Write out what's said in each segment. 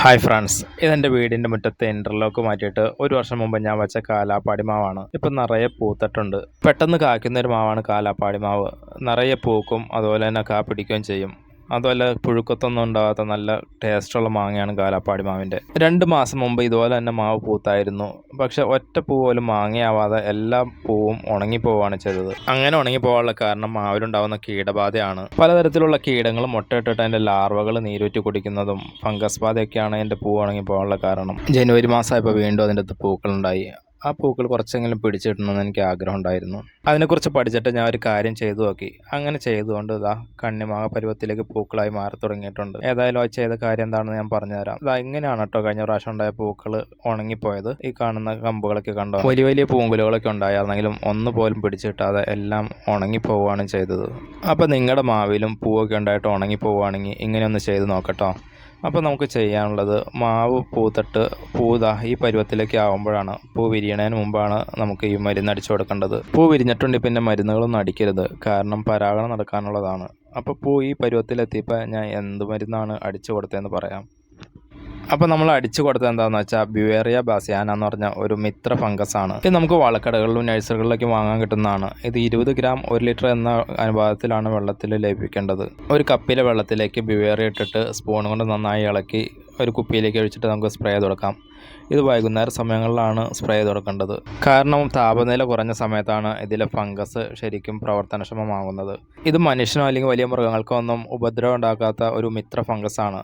Hi friends ഇതെന്റെ വീടിന്റെ മുറ്റത്തെ ഇന്റർലോക്ക് മാറ്റിയിട്ട് ഒരു വർഷം മുമ്പ് ഞാൻ വെച്ച കാലാപ്പാടി മാവാണ്. ഇപ്പം നിറയെ പൂത്തിട്ടുണ്ട്. പെട്ടെന്ന് കായ്ക്കുന്ന ഒരു മാവാണ് കാലാപ്പാടി മാവ്. നിറയെ പൂക്കും അതുപോലെ തന്നെ കാ പിടിക്കുകയും ചെയ്യും. അതുപോലെ പുഴുക്കത്തൊന്നും ഉണ്ടാകാത്ത നല്ല ടേസ്റ്റുള്ള മാങ്ങയാണ് കാലാപ്പാടി മാവിന്റെ. രണ്ട് മാസം മുമ്പ് ഇതുപോലെ തന്നെ മാവ് പൂത്തായിരുന്നു. പക്ഷെ ഒറ്റ പൂ പോലും മാങ്ങയാവാതെ എല്ലാ പൂവും ഉണങ്ങിപ്പോവാണ് ചെയ്തത്. അങ്ങനെ ഉണങ്ങിപ്പോവാനുള്ള കാരണം മാവിലുണ്ടാവുന്ന കീടബാധയാണ്. പലതരത്തിലുള്ള കീടങ്ങൾ മുട്ടയിട്ടിട്ട് അതിന്റെ ലാർവകൾ നീരൂറ്റി കുടിക്കുന്നതും ഫംഗസ് ബാധയൊക്കെയാണ് അതിന്റെ പൂ ഉണങ്ങിപ്പോവാനുള്ള കാരണം. ജനുവരി മാസമായപ്പോൾ വീണ്ടും അതിന്റെ പൂക്കളുണ്ടായി. ആ പൂക്കൾ കുറച്ചെങ്കിലും പിടിച്ചിടണമെന്ന് എനിക്ക് ആഗ്രഹം ഉണ്ടായിരുന്നു അതിനെക്കുറിച്ച് പഠിച്ചിട്ട് ഞാൻ ഒരു കാര്യം ചെയ്തു നോക്കി. അങ്ങനെ ചെയ്തുകൊണ്ട് ഇതാ കണ്ണിമാങ്ങ പരുവത്തിലേക്ക് പൂക്കളായി മാറി തുടങ്ങിയിട്ടുണ്ട് ഏതായാലും ആ ചെയ്ത കാര്യം എന്താണെന്ന് ഞാൻ പറഞ്ഞുതരാം. ഇതാ ഇങ്ങനെയാണ് കേട്ടോ കഴിഞ്ഞ പ്രാവശ്യം ഉണ്ടായ പൂക്കൾ ഉണങ്ങിപ്പോയത്. ഈ കാണുന്ന കമ്പുകളൊക്കെ കണ്ടോ? വലിയ വലിയ പൂങ്കുലകളൊക്കെ ഉണ്ടായിരുന്നെങ്കിലും ഒന്ന് പോലും പിടിച്ചിട്ടാതെ എല്ലാം ഉണങ്ങിപ്പോവുകയാണ് ചെയ്തത്. അപ്പോൾ നിങ്ങളുടെ മാവിലും പൂവൊക്കെ ഉണ്ടായിട്ട് ഉണങ്ങിപ്പോവുകയാണെങ്കിൽ ഇങ്ങനെയൊന്ന് ചെയ്ത് നോക്കട്ടോ. അപ്പോൾ നമുക്ക് ചെയ്യാനുള്ളത് മാവ് പൂത്തിട്ട് പൂത ഈ പരുവത്തിലേക്ക് ആകുമ്പോഴാണ് പൂ വിരിയണതിന് മുമ്പാണ് നമുക്ക് ഈ മരുന്ന് അടിച്ചു കൊടുക്കേണ്ടത്. പൂ വിരിഞ്ഞിട്ടുണ്ടെങ്കിൽ പിന്നെ മരുന്നുകളൊന്നും അടിക്കരുത്. കാരണം പരാഗണം നടക്കാനുള്ളതാണ്. അപ്പോൾ പൂ ഈ പരുവത്തിലെത്തിയപ്പോൾ ഞാൻ എന്ത് മരുന്നാണ് അടിച്ചു കൊടുത്തതെന്ന് പറയാം. അപ്പോൾ നമ്മൾ അടിച്ചു കൊടുത്തത് എന്താണെന്ന് വെച്ചാൽ ബ്യുവേറിയ ബാസിയാന എന്ന് പറഞ്ഞ ഒരു മിത്ര ഫംഗസ് ആണ്. ഇത് നമുക്ക് വളക്കടകളിലും നഴ്സറികളിലൊക്കെ വാങ്ങാൻ കിട്ടുന്നതാണ്. ഇത് ഇരുപത് ഗ്രാം ഒരു ലിറ്റർ എന്ന അനുപാതത്തിലാണ് വെള്ളത്തിൽ ലയിപ്പിക്കേണ്ടത് ഒരു കപ്പിലെ വെള്ളത്തിലേക്ക് ബ്യുവേറിയ ഇട്ടിട്ട് സ്പൂൺ കൊണ്ട് നന്നായി ഇളക്കി ഒരു കുപ്പിയിലേക്ക് ഒഴിച്ചിട്ട് നമുക്ക് സ്പ്രേ കൊടുക്കാം. ഇത് വൈകുന്നേര സമയങ്ങളിലാണ് സ്പ്രേ കൊടുക്കേണ്ടത്. കാരണം താപനില കുറഞ്ഞ സമയത്താണ് ഇതിലെ ഫംഗസ് ശരിക്കും പ്രവർത്തനക്ഷമമാകുന്നത്. ഇത് മനുഷ്യനോ അല്ലെങ്കിൽ വലിയ മൃഗങ്ങൾക്കോ ഒന്നും ഉപദ്രവം ഉണ്ടാക്കാത്ത ഒരു മിത്ര ആണ്.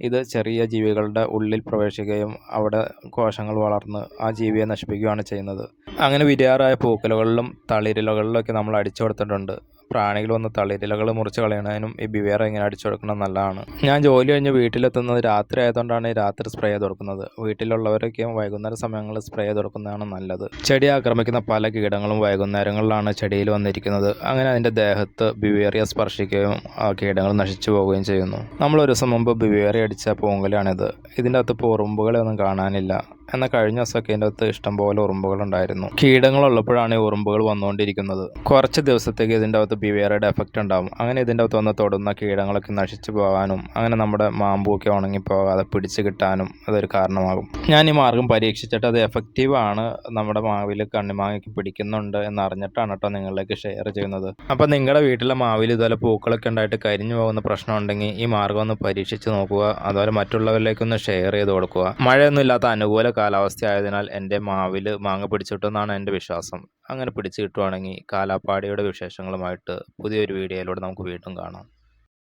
ഇത് ചെറിയ ജീവികളുടെ ഉള്ളിൽ പ്രവേശിക്കുകയും അവിടെ കോശങ്ങൾ വളർന്ന് ആ ജീവിയെ നശിപ്പിക്കുകയാണ് ചെയ്യുന്നത്. അങ്ങനെ വിരിയാറായ പൂക്കലുകളിലും തളിരിലകളിലൊക്കെ നമ്മൾ അടിച്ചു കൊടുത്തിട്ടുണ്ട്. പ്രാണികൾ വന്ന് തളിരിലകൾ മുറിച്ച് കളയണതിനും ഈ ബിവേർ ഇങ്ങനെ അടിച്ചു കൊടുക്കണം നല്ലതാണ്. ഞാൻ ജോലി കഴിഞ്ഞ് വീട്ടിലെത്തുന്നത് രാത്രി ആയതുകൊണ്ടാണ് ഈ രാത്രി സ്പ്രേ ചെയ്ത് കൊടുക്കുന്നത്. വീട്ടിലുള്ളവരൊക്കെയും വൈകുന്നേര സമയങ്ങളിൽ സ്പ്രേ ചെയ്ത് കൊടുക്കുന്നതാണ് നല്ലത്. ചെടി ആക്രമിക്കുന്ന പല കീടങ്ങളും വൈകുന്നേരങ്ങളിലാണ് ചെടിയിൽ വന്നിരിക്കുന്നത്. അങ്ങനെ അതിന്റെ ദേഹത്ത് ബിവേറിയ സ്പർശിക്കുകയും ആ കീടങ്ങൾ നശിച്ചു പോവുകയും ചെയ്യുന്നു. നമ്മൾ ഒരു ദിവസം മുമ്പ് ബിവേറി അടിച്ച പൂങ്കലാണിത് ഇതിന്റെ അകത്ത് പോറുമ്പുകളെ ഒന്നും കാണാനില്ല. എന്നാൽ കഴിഞ്ഞ ദിവസമൊക്കെ ഇതിന്റെ അകത്ത് ഇഷ്ടംപോലെ ഉറുമ്പുകളുണ്ടായിരുന്നു. കീടങ്ങളുള്ളപ്പോഴാണ് ഈ ഉറുമ്പുകൾ വന്നുകൊണ്ടിരിക്കുന്നത്. കുറച്ച് ദിവസത്തേക്ക് ഇതിന്റെ അകത്ത് ബിവേറയുടെ എഫക്റ്റ് ഉണ്ടാവും. അങ്ങനെ ഇതിന്റെ അകത്ത് വന്ന് തൊടുന്ന കീടങ്ങളൊക്കെ നശിച്ചു പോകാനും അങ്ങനെ നമ്മുടെ മാമ്പൂക്കെ ഉണങ്ങിപ്പോകാതെ പിടിച്ച് കിട്ടാനും അതൊരു കാരണമാകും. ഞാൻ ഈ മാർഗം പരീക്ഷിച്ചിട്ട് അത് എഫക്റ്റീവാണ് നമ്മുടെ മാവിൽ കണ്ണിമാങ്ങയ്ക്ക് പിടിക്കുന്നുണ്ട് എന്നറിഞ്ഞിട്ടാണ് കേട്ടോ നിങ്ങളിലേക്ക് ഷെയർ ചെയ്യുന്നത്. അപ്പോൾ നിങ്ങളുടെ വീട്ടിലെ മാവിൽ ഇതുപോലെ പൂക്കളൊക്കെ ഉണ്ടായിട്ട് കരിഞ്ഞു പോകുന്ന പ്രശ്നം ഉണ്ടെങ്കിൽ ഈ മാർഗം ഒന്ന് പരീക്ഷിച്ച് നോക്കുക. അതുപോലെ മറ്റുള്ളവരിലേക്കൊന്ന് ഷെയർ ചെയ്ത് കൊടുക്കുക. മഴയൊന്നും ഇല്ലാത്ത അനുകൂല കാലാവസ്ഥ ആയതിനാൽ എന്റെ മാവിൽ മാങ്ങ പിടിച്ചിട്ടെന്നാണ് എന്റെ വിശ്വാസം. അങ്ങനെ പിടിച്ചു കിട്ടുവാണെങ്കിൽ കാലാപ്പാടിയുടെ വിശേഷങ്ങളുമായിട്ട് പുതിയൊരു വീഡിയോയിലൂടെ നമുക്ക് വീണ്ടും കാണാം.